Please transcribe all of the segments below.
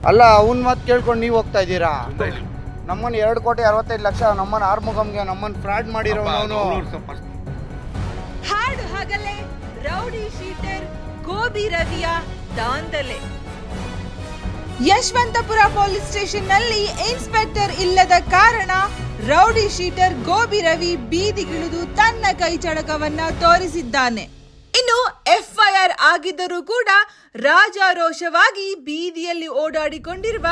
ಅಲ್ಲ ಅವನ್ ಮಾತು ಕೇಳ್ಕೊಂಡು ನೀವು ಹೋಗ್ತಾ ಇದ್ದೀರಾ? ನಮ್ಮನ್ನ ಎರಡು ಕೋಟಿ ಅರವತ್ತೈದು ಲಕ್ಷ ನಮ್ಮನ್ನ ಆರ್ಮುಗಮ್ಗೆ ನಮ್ಮನ್ನ ಫ್ರಾಡ್ ಮಾಡಿರೋ ಅವನು. ಹಾಡು ಹಗಲೆ ರೌಡಿ ಶೀಟರ್ ಗೋಬಿ ರವಿಯ ದಾಂದಲೆ ಯಶವಂತಪುರ ಪೊಲೀಸ್ ಸ್ಟೇಷನ್ನಲ್ಲಿ ಇನ್ಸ್ಪೆಕ್ಟರ್ ಇಲ್ಲದ ಕಾರಣ ರೌಡಿ ಶೀಟರ್ ಗೋಬಿ ರವಿ ಬೀದಿಗಿಳಿದು ತನ್ನ ಕೈ ಚಳಕವನ್ನ ತೋರಿಸಿದ್ದಾನೆ. ಇನ್ನು ಎಫ್ಐಆರ್ ಆಗಿದ್ದರೂ ಕೂಡ ರಾಜಾರೋಷವಾಗಿ ಬೀದಿಯಲ್ಲಿ ಓಡಾಡಿಕೊಂಡಿರುವ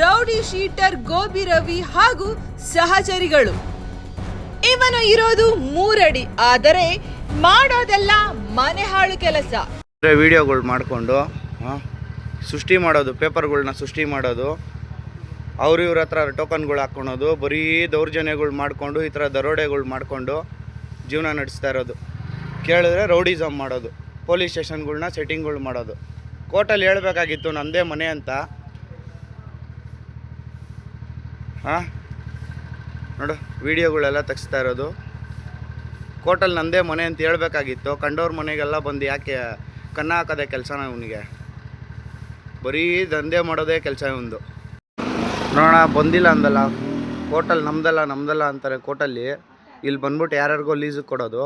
ರೌಡಿ ಶೀಟರ್ ಗೋಬಿ ರವಿ ಹಾಗೂ ಸಹಚರಿಗಳು. ಇವನು ಇರೋದು ಮೂರಡಿ, ಆದರೆ ಮಾಡೋದೆಲ್ಲ ಮನೆ ಹಾಳು ಕೆಲಸ. ವಿಡಿಯೋಗಳು ಮಾಡಿಕೊಂಡು ಸೃಷ್ಟಿ ಮಾಡೋದು ಪೇಪರ್ಗಳನ್ನ ಸೃಷ್ಟಿ ಮಾಡೋದು, ಅವ್ರ ಇವ್ರ ಹತ್ರ ಟೋಕನ್ಗಳು ಹಾಕ್ಕೊಳೋದು, ಬರೀ ದೌರ್ಜನ್ಯಗಳು ಮಾಡಿಕೊಂಡು, ಈ ಥರ ದರೋಡೆಗಳು ಮಾಡಿಕೊಂಡು ಜೀವನ ನಡೆಸ್ತಾ ಇರೋದು. ಕೇಳಿದ್ರೆ ರೌಡಿಸಮ್ ಮಾಡೋದು, ಪೊಲೀಸ್ ಸ್ಟೇಷನ್ಗಳನ್ನ ಸೆಟ್ಟಿಂಗ್ಗಳು ಮಾಡೋದು. ಕೋರ್ಟಲ್ಲಿ ಹೇಳಬೇಕಾಗಿತ್ತು ನಂದೇ ಮನೆ ಅಂತ. ಹಾಂ? ನೋಡು, ವಿಡಿಯೋಗಳೆಲ್ಲ ತೆಗಿಸ್ತಾ ಇರೋದು. ಕೋರ್ಟಲ್ಲಿ ನಂದೇ ಮನೆ ಅಂತ ಹೇಳ್ಬೇಕಾಗಿತ್ತು. ಕಂಡವ್ರ ಮನೆಗೆಲ್ಲ ಬಂದು ಯಾಕೆ ಕನ್ನ ಹಾಕೋದೆ ಕೆಲಸನ ಇವನಿಗೆ? ಬರೀ ದಂಧೆ ಮಾಡೋದೇ ಕೆಲಸ ಇವಂದು ನೋಡೋಣ, ಬಂದಿಲ್ಲ ಅಂದಲ್ಲ. ಕೋರ್ಟಲ್ಲಿ ನಮ್ದಲ್ಲ ನಮ್ದಲ್ಲ ಅಂತಾರೆ ಕೋರ್ಟಲ್ಲಿ. ಇಲ್ಲಿ ಬಂದ್ಬಿಟ್ಟು ಯಾರ್ಯಾರಿಗೋ ಲೀಸಿಗೆ ಕೊಡೋದು.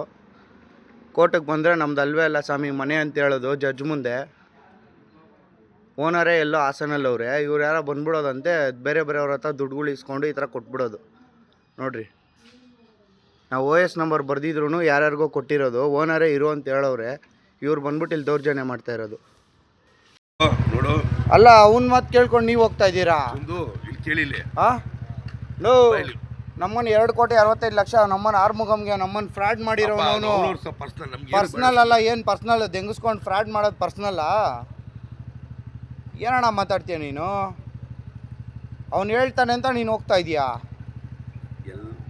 ಕೋರ್ಟಿಗೆ ಬಂದರೆ ನಮ್ದು ಅಲ್ವೇ ಅಲ್ಲ ಸ್ವಾಮಿ, ಮನೆ ಅಂತ ಹೇಳೋದು, ಜಡ್ಜ್ ಮುಂದೆ. ಓನರೇ ಎಲ್ಲೋ ಹಾಸನಲ್ಲವ್ರೆ ಇವ್ರು ಯಾರೋ ಬಂದ್ಬಿಡೋದಂತೆ ಬೇರೆ ಬೇರೆಯವ್ರ ಹತ್ರ ದುಡ್ಡುಗಳು ಇಸ್ಕೊಂಡು ಈ ಥರ ಕೊಟ್ಬಿಡೋದು ನೋಡ್ರಿ ನಾವು ಓ ಎಸ್ ನಂಬರ್ ಬರೆದಿದ್ರು ಯಾರ್ಯಾರಿಗೋ ಕೊಟ್ಟಿರೋದು ಓನರೇ ಇರು ಅಂತ ಹೇಳೋರೆ ಇವ್ರು ಬಂದ್ಬಿಟ್ಟು ಇಲ್ಲಿ ದೌರ್ಜನ್ಯ ಮಾಡ್ತಾ ಇರೋದು ನೋಡು ಅಲ್ಲ ಅವನ್ ಮಾತು ಕೇಳ್ಕೊಂಡು ನೀವು ಹೋಗ್ತಾ ಇದ್ದೀರಾ ಒಂದು ಇಲ್ಲಿ ಕೇಳಿಲ್ಲ ಆ ನಮ್ಮನ್ನ ಎರಡು ಕೋಟಿ ಅರವತ್ತೈದು ಲಕ್ಷ ನಮ್ಮನ್ನ ಆರ್ಮುಗಮ್ಗೆ ನಮ್ಮನ್ನ ಫ್ರಾಡ್ ಮಾಡಿರೋನು ಪರ್ಸ್ನಲ್ ಅಲ್ಲ ಏನು ಪರ್ಸ್ನಲ್ ದೆಂಗಿಸ್ಕೊಂಡು ಫ್ರಾಡ್ ಮಾಡೋದು ಪರ್ಸ್ನಲ್ಲ ಏನಣ್ಣ ಮಾತಾಡ್ತೀಯ ನೀನು? ಅವನು ಹೇಳ್ತಾನೆ ಅಂತ ನೀನು ಹೋಗ್ತಾ ಇದೀಯಾ?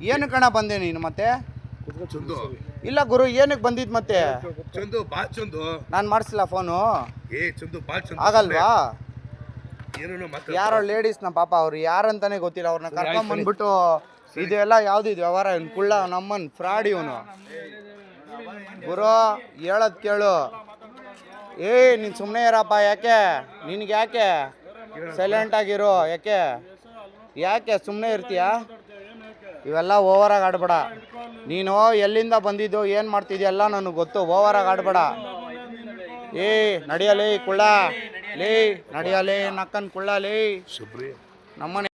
ಏನು ಕಣ ಬಂದೆ ನೀನು ಮತ್ತೆ? ಚಂದು. ಇಲ್ಲ ಗುರು ಏನಕ್ಕೆ ಬಂದಿದ್ ಮತ್ತೆ? ಚಂದು ಬಾ ಚಂದು. ನಾನು ಮಾಡಿಸಿಲ್ಲ ಫೋನು. ಏ ಚಂದು ಬಾ ಚಂದು. ಆಗಲ್ವಾ? ಯಾರೋ ಲೇಡೀಸ್ ಯಾರೋ ಲೇಡೀಸ್ನ ಪಾಪ ಅವ್ರು ಯಾರಂತಾನೆ ಗೊತ್ತಿಲ್ಲ ಅವ್ರನ್ನ ಕರ್ಕೊಂಡ್ ಬಂದ್ಬಿಟ್ಟು ಇದೆಲ್ಲ ಯಾವ್ದು ಇದು ವ್ಯವಹಾರ? ಇವ್ನು ಕುಳ್ಳ ನಮ್ಮನ್ ಫ್ರಾಡ್ ಇವನು. ಗುರು ಹೇಳದ್ ಕೇಳು. ಏ ನೀನ್ ಸುಮ್ಮನೆ ಇರಪ್ಪ ಯಾಕೆ? ನಿನ್ಗೆ ಯಾಕೆ? ಸೈಲೆಂಟ್ ಆಗಿರೋ ಯಾಕೆ? ಯಾಕೆ ಸುಮ್ಮನೆ ಇರ್ತೀಯಾ? ಇವೆಲ್ಲ ಓವರಾಗಿ ಆಡ್ಬೇಡ. ನೀನು ಎಲ್ಲಿಂದ ಬಂದಿದ್ದು ಏನು ಮಾಡ್ತಿದ್ಯ ಎಲ್ಲ ನನಗೆ ಗೊತ್ತು. ಓವರಾಗಿ ಆಡ್ಬೇಡ. ಏ ನಡಿಯಲಿ ಕುಳ್ಳ. ಲೇ ನಡೆಯಲೇ ನಕ್ಕನ್ ಕುಳ್ಳ ಲೇ. ಸುಬ್ರಿ. ನಮ್ಮನೆ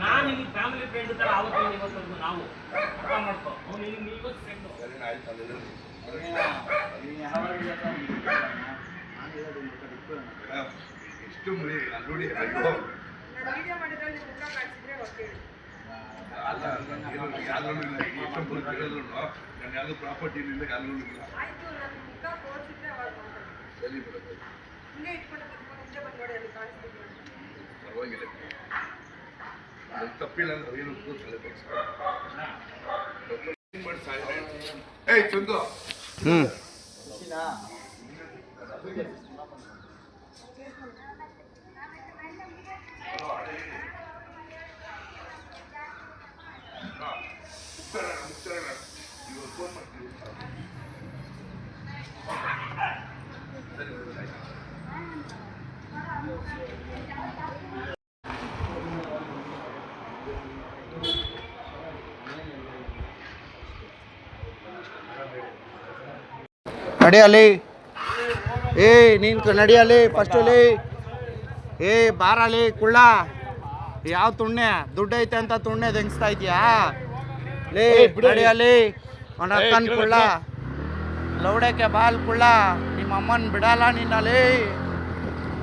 ನಾನು ಇಲ್ಲಿ ಫ್ಯಾಮಿಲಿ ಫ್ರೆಂಡ್ ತರ ಆವತ್ತಿನ ಇವತ್ತರೆಗೂ ನಾವು. ಅರ್ಥ ಮಾಡ್ಕೊ. ಅವ್ನು ಇಲ್ಲಿ ನೀವು ಫ್ರೆಂಡ್ ಎಷ್ಟು ಮನೆ ನೋಡಿ ಅಯ್ಯೋ ಅಲ್ಲ ಯಾರು ನಾನು ಯಾವ್ದು ಪ್ರಾಪರ್ಟಿ ಇಲ್ಲ ಇಲ್ಲ. ಸರಿ ಬರುತ್ತೆ? ಪರವಾಗಿಲ್ಲ. ತಪ್ಪಿಲ್ಲ ಅಂದ್ರೆ ಏನು ಕೂತ್ಕೊಳ್ಳಿ ಏಯ್ ಚಂದು. ಹ್ಞೂ ನಡಿಯಲಿ. ಏ ನೀನು ನಡಿಯಲಿ ಫಸ್ಟ್ ಅಲ್ಲಿ. ಏ ಬಾರಲಿ ಕುಳ್ಳ. ಯಾವ ತುಣ್ಣೆ? ದುಡ್ಡು ಐತೆ ಅಂತ ತುಣ್ಣೆ ದೆಂಗಿಸ್ತಾ ಇದೆಯಾ ಲೇ ನಡಿಯಲಿ. ಅವನ ಅಕ್ಕನ ಕುಳ್ಳ. ಲೌಡಕ್ಕೆ ಬಾಲ್ ಕುಳ್ಳ. ನಿಮ್ಮ ಅಮ್ಮನ ಬಿಡಲ್ಲ ನಿನ್ನಲ್ಲಿ